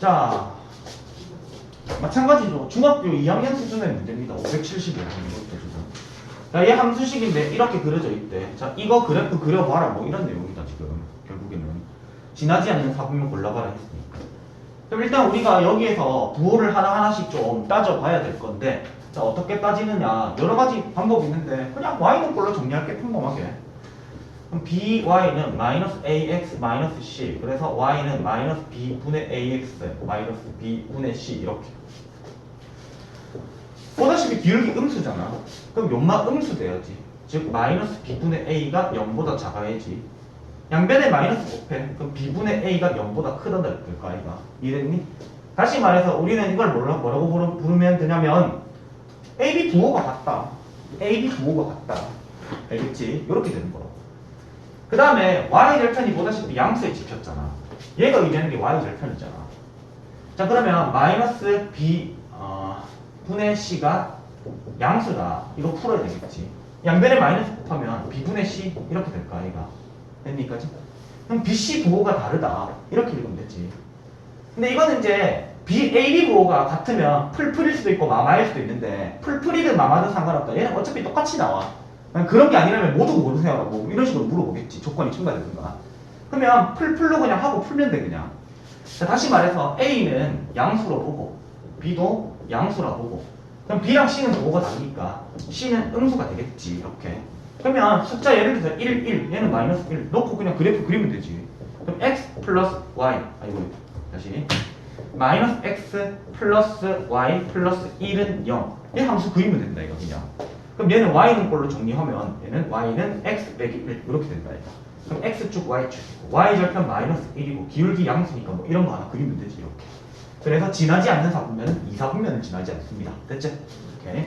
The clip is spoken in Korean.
자, 마찬가지로 중학교 2학년 수준의 문제입니다. 570여 번 이것도 지금. 자, 얘 함수식인데 이렇게 그려져 있대. 자, 이거 그래프 그려봐라. 뭐 이런 내용이다 지금. 결국에는 지나지 않는 사분면 골라봐라 했으니까. 그럼 일단 우리가 여기에서 부호를 하나하나씩 좀 따져봐야 될 건데 자 어떻게 따지느냐 여러 가지 방법이 있는데 그냥 y는 걸로 정리할게 평범하게 그럼 by는 마이너스 ax 마이너스 c. 그래서 y는 마이너스 b분의 ax 마이너스 b분의 c 이렇게. 보다시피 기울기 음수잖아. 그럼 요마 음수 돼야지. 즉 마이너스 b분의 a가 0보다 작아야지. 양변에 마이너스 곱해 그럼 b분의 a가 0보다 크다 될까 아이가 이랬니? 다시 말해서 우리는 이걸 뭐라- 뭐라고 부르- 부르면 되냐면 AB 부호가 같다. AB 부호가 같다. 알겠지? 이렇게 되는 거라고 그 다음에 y 절편이 보다시피 양수에 집혔잖아. 얘가 의미하는 게 y 절편이잖아. 자 그러면 마이너스 b 어, 분의 c가 양수다. 이거 풀어야 되겠지. 양변에 마이너스 곱하면 b분의 c 이렇게 될까 아이가? 됐니까지? 그럼 BC 부호가 다르다. 이렇게 읽으면 되지. 근데 이거는 이제 B, AB 부호가 같으면 풀풀일 수도 있고 마마일 수도 있는데 풀풀이든 마마든 상관없다. 얘는 어차피 똑같이 나와 그런 게 아니라면 모두 모르세요라고 이런 식으로 물어보겠지. 조건이 첨가되든가. 그러면 풀 풀로 그냥 하고 풀면 돼 그냥. 자, 다시 말해서 A는 양수로 보고 B도 양수라 보고. 그럼 B랑 C는 부호가 다르니까? C는 음수가 되겠지 이렇게. 그러면 숫자 예를 들어서 1, 1 얘는 마이너스 1 놓고 그냥 그래프 그리면 되지. 그럼 x 플러스 y 아이고 다시. 마이너스 x 플러스 y 플러스 1은 0. 이 함수 그리면 된다 이거 그냥. 그럼 얘는 y는 꼴로 정리하면 얘는 y는 x 빼기 1 이렇게 된다. 그럼 x축 y축 y 절편 마이너스 1이고 기울기 양수니까 뭐 이런 거 하나 그리면 되지 이렇게. 그래서 지나지 않는 사분면은 이 사분면은 지나지 않습니다. 됐지? 오케이.